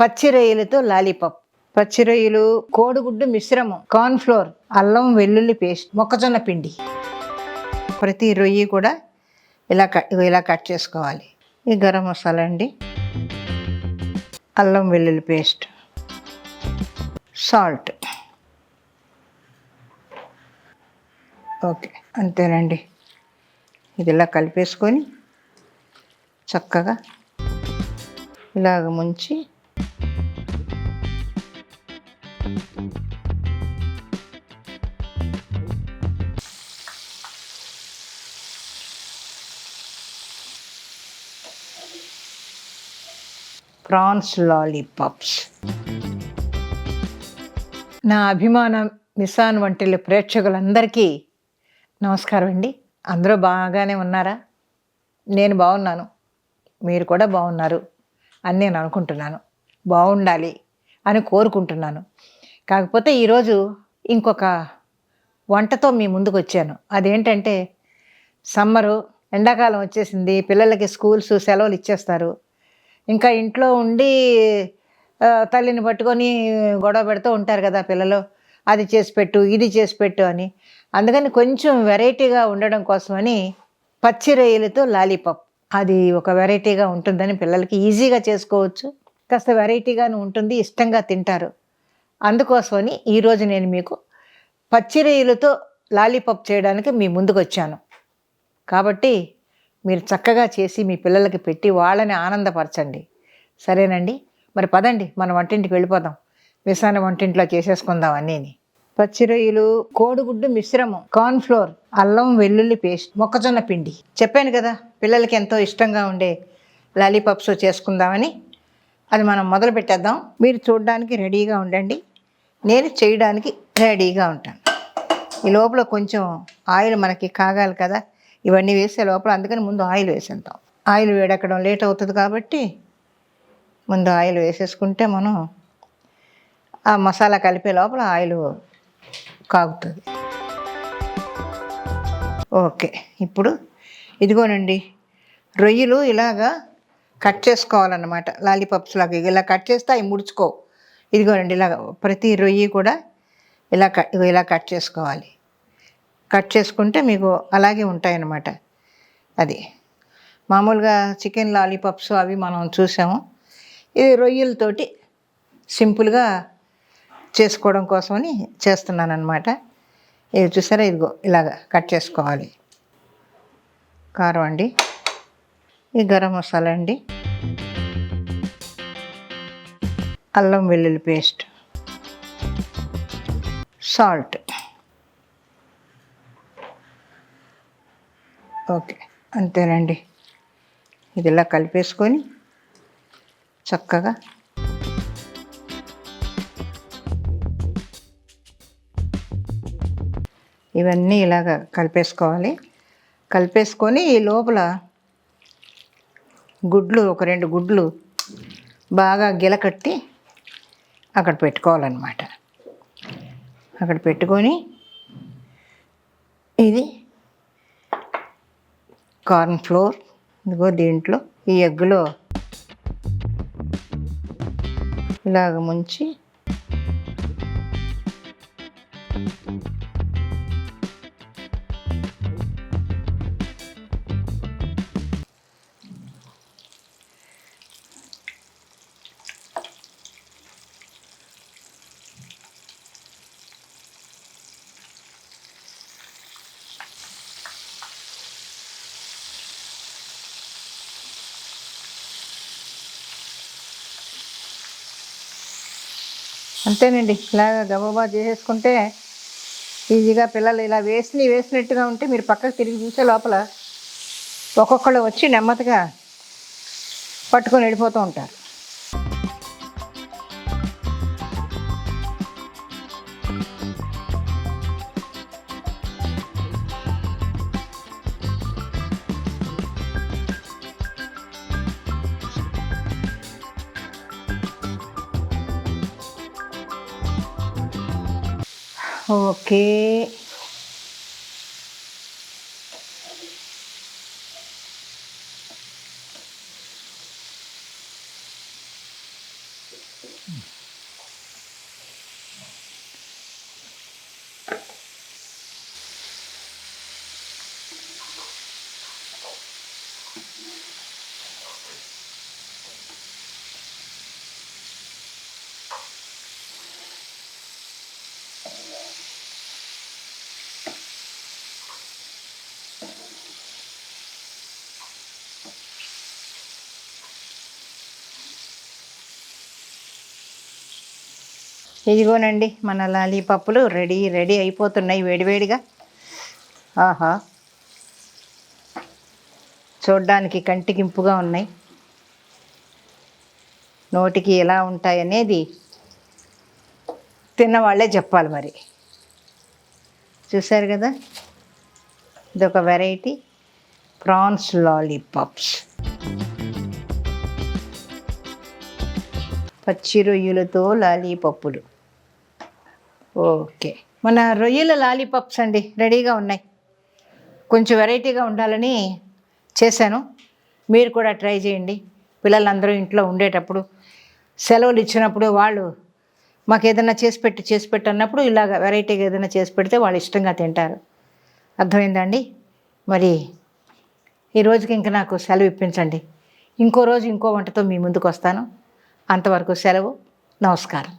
పచ్చి రొయ్యలతో లాలీపాప్. పచ్చి రొయ్యలు కోడిగుడ్డు మిశ్రమం కార్న్ ఫ్లోర్ అల్లం వెల్లుల్లి పేస్ట్ మొక్కజొన్న పిండి. ప్రతి రొయ్యి కూడా ఇలా కట్ ఇలా కట్ చేసుకోవాలి. ఈ గరం మసాలా అండి. అల్లం వెల్లుల్లి పేస్ట్. సాల్ట్. ఓకే అంతేనండి. ఇది ఇలా కలిపేసుకొని చక్కగా ఇలాగ ముంచి ప్రాన్స్ లాలీపాప్స్ నా అభిమాన మిసాన్ వంటిల ప్రేక్షకులందరికీ నమస్కారం అండి. అందరూ బాగానే ఉన్నారా? నేను బాగున్నాను. మీరు కూడా బాగున్నారు అని నేను అనుకుంటున్నాను. బాగుండాలి. అని కోరుకుంటున్నాను. కాకపోతే ఈరోజు ఇంకొక వంటతో మీ ముందుకు వచ్చాను అదేంటంటే సమ్మరు ఎండాకాలం వచ్చేసింది పిల్లలకి స్కూల్స్ సెలవులు ఇచ్చేస్తారు. ఇంకా ఇంట్లో ఉండి తల్లిని పట్టుకొని గొడవ పెడుతూ ఉంటారు కదా పిల్లలు. అది చేసి పెట్టు ఇది చేసి పెట్టు అని. అందుకని కొంచెం వెరైటీగా ఉండడం కోసమని పచ్చి రొయ్యలతో లాలీపాప్. అది ఒక వెరైటీగా ఉంటుందని పిల్లలకి ఈజీగా చేసుకోవచ్చు. కాస్త వెరైటీగానే ఉంటుంది ఇష్టంగా తింటారు. అందుకోసమని ఈరోజు నేను మీకు పచ్చి రొయ్యలతో లాలీపాప్ చేయడానికి మీ ముందుకు వచ్చాను కాబట్టి మీరు చక్కగా చేసి మీ పిల్లలకి పెట్టి వాళ్ళని ఆనందపరచండి. సరేనండి? మరి పదండి మన వంటింటికి వెళ్ళిపోదాం. విసాన వంటింట్లో చేసేసుకుందాం అన్నీని. పచ్చి రొయ్యలు కోడిగుడ్డు మిశ్రమం కార్న్ ఫ్లోర్ అల్లం వెల్లుల్లి పేస్ట్ మొక్కజొన్న పిండి. చెప్పాను కదా పిల్లలకి ఎంతో ఇష్టంగా ఉండే లాలీపాప్స్ చేసుకుందామని. అది మనం మొదలు పెట్టేద్దాం. మీరు చూడడానికి రెడీగా ఉండండి. నేను చేయడానికి రెడీగా ఉంటాను. ఈ లోపల కొంచెం ఆయిల్ మనకి కాగాలి కదా. ఇవన్నీ వేసే లోపల అందుకని ముందు ఆయిల్ వేసేద్దాం. ఆయిల్ వేడెక్కడం లేట్ అవుతుంది కాబట్టి ముందు ఆయిల్ వేసేసుకుంటే మనం ఆ మసాలా కలిపే లోపల ఆయిల్ కాగుతుంది. ఓకే. ఇప్పుడు ఇదిగోనండి. రొయ్యలు ఇలాగా కట్ చేసుకోవాలన్నమాట. లాలీపాప్స్ లాగా. ఇలా కట్ చేస్తే అవి ముడుచుకో. ఇదిగోనండి ఇలా ప్రతి రొయ్యి కూడా ఇలా కట్ ఇలా కట్ చేసుకోవాలి. కట్ చేసుకుంటే మీకు అలాగే ఉంటాయన్నమాట. అది. మామూలుగా చికెన్ లాలీపాప్స్ అవి మనం చూసాము. ఇది రొయ్యలతోటి సింపుల్గా చేసుకోవడం కోసమని చేస్తున్నాను అనమాట ఇది చూసారా? ఇదిగో ఇలాగ కట్ చేసుకోవాలి. కారం అండి. ఈ గరం మసాలా అండి. అల్లం వెల్లుల్లి పేస్ట్. సాల్ట్ ఓకే అంతేనండి. ఇది ఇలా కలిపేసుకొని చక్కగా ఇవన్నీ ఇలాగ కలిపేసుకోవాలి. కలిపేసుకొని ఈ లోపల గుడ్లు ఒక రెండు గుడ్లు బాగా గిలకట్టి అక్కడ పెట్టుకోవాలన్నమాట. అక్కడ పెట్టుకొని ఇది కార్న్ ఫ్లోర్ ఇదిగో దీంట్లో ఈ ఎగ్గులో ఇలాగ ముంచి అంతేనండి. ఇలాగ గబాబా చేసేసుకుంటే ఈజీగా పిల్లలు ఇలా వేసి వేసినట్టుగా ఉంటే మీరు పక్కకు తిరిగి చూసే లోపల ఒక్కొక్కళ్ళు వచ్చి నెమ్మదిగా పట్టుకొని వెళ్ళిపోతూ ఉంటారు. ఓకే ఇదిగోనండి మన లాలీపప్పులు రెడీ రెడీ అయిపోతున్నాయి వేడివేడిగా. ఆహా. చూడ్డానికి కంటికింపుగా ఉన్నాయి. నోటికి ఎలా ఉంటాయనేది తిన్నవాళ్ళే చెప్పాలి మరి. చూశారు కదా? ఇదొక వెరైటీ ప్రాన్స్ లాలీపాప్స్. పచ్చి రొయ్యలతో లాలీపప్పులు. ఓకే. మన రొయ్యల లాలీపాప్స్ అండి రెడీగా ఉన్నాయి. కొంచెం వెరైటీగా ఉండాలని చేశాను. మీరు కూడా ట్రై చేయండి. పిల్లలందరూ ఇంట్లో ఉండేటప్పుడు సెలవులు ఇచ్చినప్పుడు వాళ్ళు మాకు ఏదైనా చేసి పెట్టి చేసి పెట్టి అన్నప్పుడు ఇలాగ వెరైటీగా ఏదైనా చేసి పెడితే వాళ్ళు ఇష్టంగా తింటారు. అర్థమైందండి? మరి ఈ రోజుకి ఇంకా నాకు సెలవు ఇప్పించండి. ఇంకో రోజు ఇంకో వంటతో మీ ముందుకు వస్తాను అంతవరకు సెలవు. నమస్కారం.